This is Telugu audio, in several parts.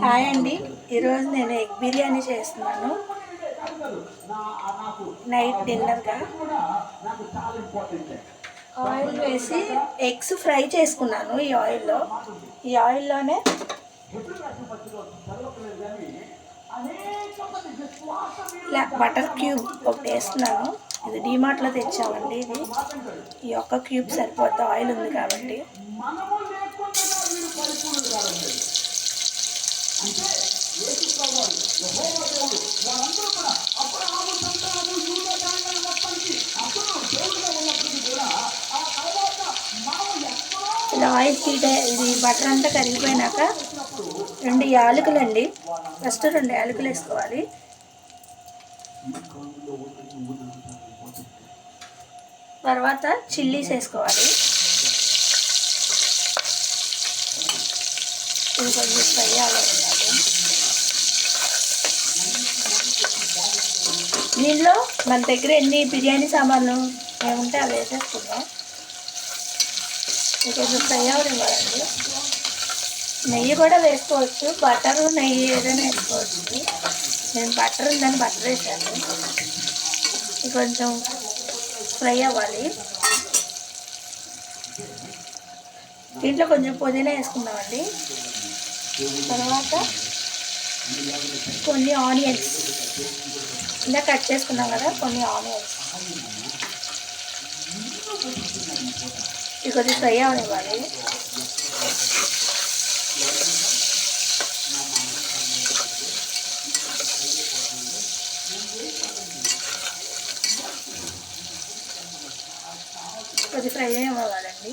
హాయ్ అండి. ఈరోజు నేను ఎగ్ బిర్యానీ చేస్తున్నాను. నైట్ డిన్నర్గా. ఆయిల్ వేసి ఎగ్స్ ఫ్రై చేసుకున్నాను ఈ ఆయిల్లో. ఈ ఆయిల్లోనే ఇలా బటర్ క్యూబ్ ఒకటి వేస్తున్నాను. ఇది డిమార్ట్లో తెచ్చామండి ఇది. ఈ ఒక్క క్యూబ్ సరిపోద్ది. ఆయిల్ ఉంది కాబట్టి. ఇలా ఆయిల్ హీట్ ఇది బటర్ అంతా కరిగిపోయినాక రెండు యాలకులు అండి ఫస్ట్ రెండు యాలకులు వేసుకోవాలి. తర్వాత చిల్లీస్ వేసుకోవాలి. ఇంకొంచెం కొంచెం దీనిలో మన దగ్గర ఎన్ని బిర్యానీ సామాన్లు ఏముంటే అవి వేసేసుకుందాం. ఇది కొంచెం ఫ్రై అవ్వనివ్వాలండి నెయ్యి కూడా వేసుకోవచ్చు. బటర్ నెయ్యి ఏదైనా వేసుకోవచ్చు. నేను బటర్ ఉందని బటర్ వేసాను. కొంచెం ఫ్రై అవ్వాలి. దీంట్లో కొంచెం పుదీనా వేసుకుందామండి. తర్వాత కొన్ని ఆనియన్స్. ఇలా కట్ చేసుకున్నాం కదా కొన్ని ఆనియన్స్. ఇది కొద్దిగా ఫ్రై అవనివ్వాలి. కొద్ది ఫ్రై అవ్వాలండి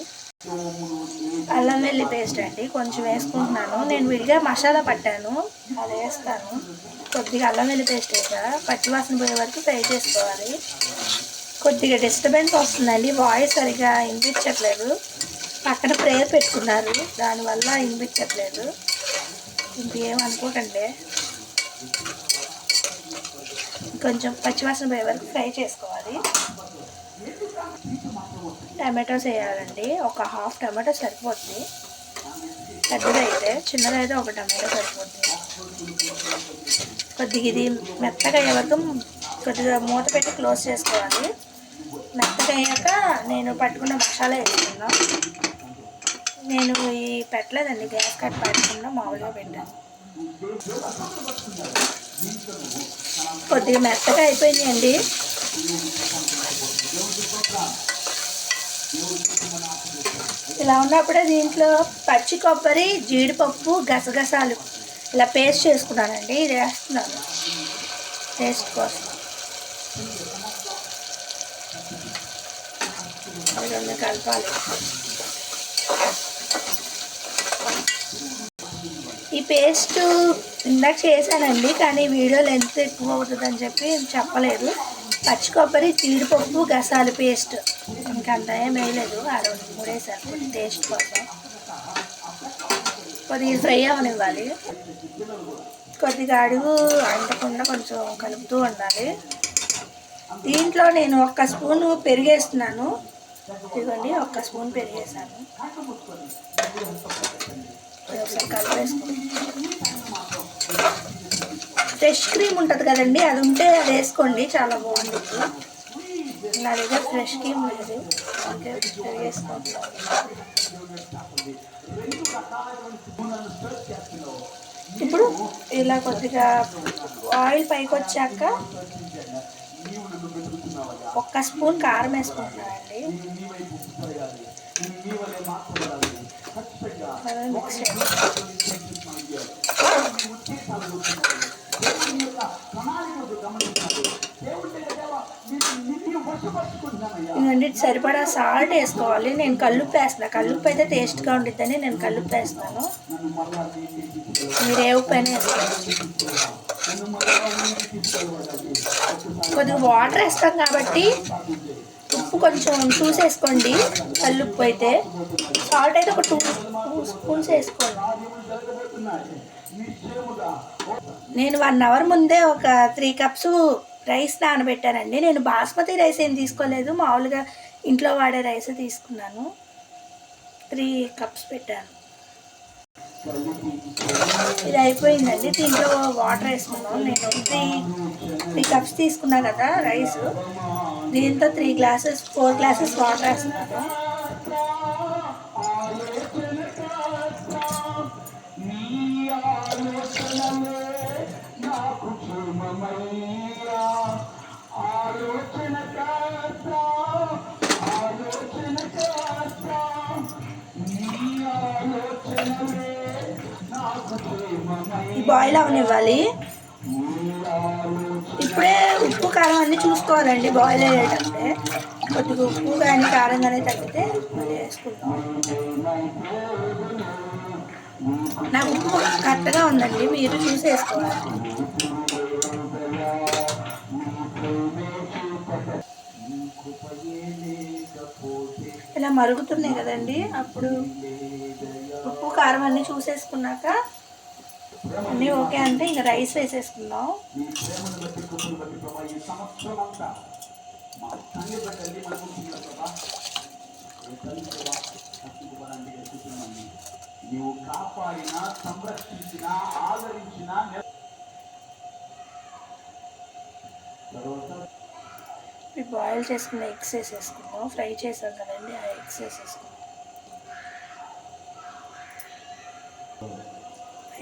అల్లం వెల్లి పేస్ట్ అండి. కొంచెం వేసుకుంటున్నాను. నేను విడిగా మసాలా పట్టాను. అది వేస్తాను. కొద్దిగా అల్లం వెల్లి పేస్ట్ వేసా. పచ్చివాసన పోయే వరకు ఫ్రై చేసుకోవాలి. కొద్దిగా డిస్టర్బెన్స్ వస్తుందండి. వాయిస్ సరిగా వినిపించట్లేదు. పక్కన ప్రేయర్ పెట్టుకున్నారు. దానివల్ల వినిపించట్లేదు. ఇంకేమనుకోకండి కొంచెం పచ్చివాసన పోయే వరకు ఫ్రై చేసుకోవాలి. టమాటోస్ వేయాలండి. ఒక హాఫ్ టమాటో సరిపోద్ది. పెద్దదైతే చిన్నదైతే ఒక టమాటో సరిపోద్ది. కొద్దిగా ఇది మెత్తగా అయ్యే వరకు కొద్దిగా మూత పెట్టి క్లోజ్ చేసుకోవాలి. మెత్తగా అయ్యాక నేను పట్టుకున్న మసాలా వేసుకున్నా నేను ఈ పెట్టలేదండి గ్యాస్ కట్ పట్టకుండా మామూలుగా పెట్టాను. కొద్దిగా మెత్తగా అయిపోయిందండి ఇలా ఉన్నప్పుడే దీంట్లో పచ్చి కొబ్బరి జీడిపప్పు గసగసాలు ఇలా పేస్ట్ చేసుకున్నానండి. ఇది వేస్తున్నాను. టేస్ట్ కోసం. రెండు కలపాలి. ఈ పేస్ట్ ఇందాక చేశానండి కానీ వీడియో లెంత్ ఎక్కువ అవుతుందని చెప్పి చెప్పలేదు. పచ్చి కొబ్బరి జీడిపప్పు గసాలు పేస్ట్. ఇంకా అంత ఏం వేయలేదు. ఆ రెండు మూడేసారు టేస్ట్ కోసం. కొద్దిగా ఫ్రై అవనివ్వాలి. కొద్దిగా అడుగు అంటకుండా కొంచెం కలుపుతూ ఉండాలి. దీంట్లో నేను ఒక్క స్పూన్ పెరిగేస్తున్నాను. ఇదిగోండి ఒక్క స్పూన్ పెరిగేసాను ఒకసారి కలిపేసుకుంటాం ఫ్రెష్ క్రీమ్ ఉంటుంది కదండి అది ఉంటే అది వేసుకోండి చాలా బాగుంటుంది. నా దగ్గర ఫ్రెష్ క్రీమ్ లేదు ఓకే ఇప్పుడు ఇలా కొద్దిగా ఆయిల్ పైకి వచ్చాక ఒక్క స్పూన్ కారం వేసుకుంటున్నానండి. మిక్స్ చేయండి ఇదండి సరిపడా సాల్ట్ వేసుకోవాలి. నేను కల్లుప్పు వేస్తాను కల్లుప్పు అయితే టేస్ట్గా ఉండిద్దని నేను కల్లుప్పు వేస్తాను మీరు ఏ ఉప్పు అయినా కొద్దిగా వాటర్ వేస్తాం కాబట్టి ఉప్పు కొంచెం చూసేసుకోండి కల్లుప్పు అయితే సాల్ట్ అయితే ఒక టూ టూ స్పూన్స్ వేసుకోండి. నేను వన్ అవర్ ముందే ఒక త్రీ కప్స్ రైస్ నానబెట్టానండి. నేను బాస్మతి రైస్ ఏం తీసుకోలేదు. మామూలుగా ఇంట్లో వాడే రైస్ తీసుకున్నాను. త్రీ కప్స్ పెట్టాను. ఇది అయిపోయిందండి. దీంట్లో వాటర్ వేసుకున్నాం. నేను త్రీ త్రీ కప్స్ తీసుకున్నా కదా రైస్. దీంతో three glasses four glasses water వేస్తున్నాను ఆలోచన బాయిల్ అవనివ్వాలి. ఇప్పుడే ఉప్పు కారం అన్నీ చూసుకోవాలండి బాయిల్ అయ్యేటప్పుడే. కొద్దిగా ఉప్పు కానీ కారం కానీ తగ్గితే మళ్ళీ వేసుకుంటాం. నాకు ఉప్పు కరెక్ట్గా ఉందండి మీరు చూసి వేసుకోవాలి ఇలా మరుగుతున్నాయి కదండి అప్పుడు ఉప్పు కారం అన్నీ చూసేసుకున్నాక అన్నీ ఓకే అంటే ఇంకా రైస్ వేసేసుకుందాం. నీవు కాపాడిన సంరక్షించిన ఆదరించిన బాయిల్ చేసుకున్న ఎగ్స్ వేసేసుకుందాం. ఫ్రై చేసాం కదండి ఆ ఎగ్స్ వేసేసుకుందాం.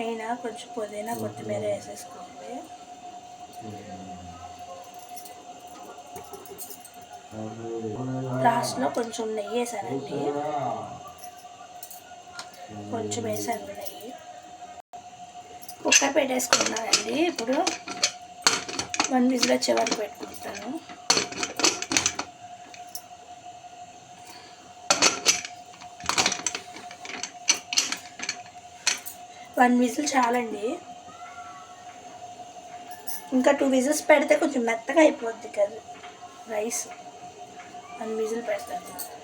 అయినా కొంచెం పుదీనా కొత్తిమీర వేసేసుకోండి. లాస్ట్లో కొంచెం నెయ్యి వేసానండి. కొంచెం వేసాను నెయ్యి. కుక్కర్ పెట్టేసుకున్నానండి. ఇప్పుడు వన్ విజిల్ వచ్చే వరకు పెట్టుకుంటాను. వన్ విజిల్ చాలండి. ఇంకా టూ విజిల్స్ పెడితే కొంచెం మెత్తగా అయిపోద్ది కదా రైస్. వన్ విజిల్ పెడతాను.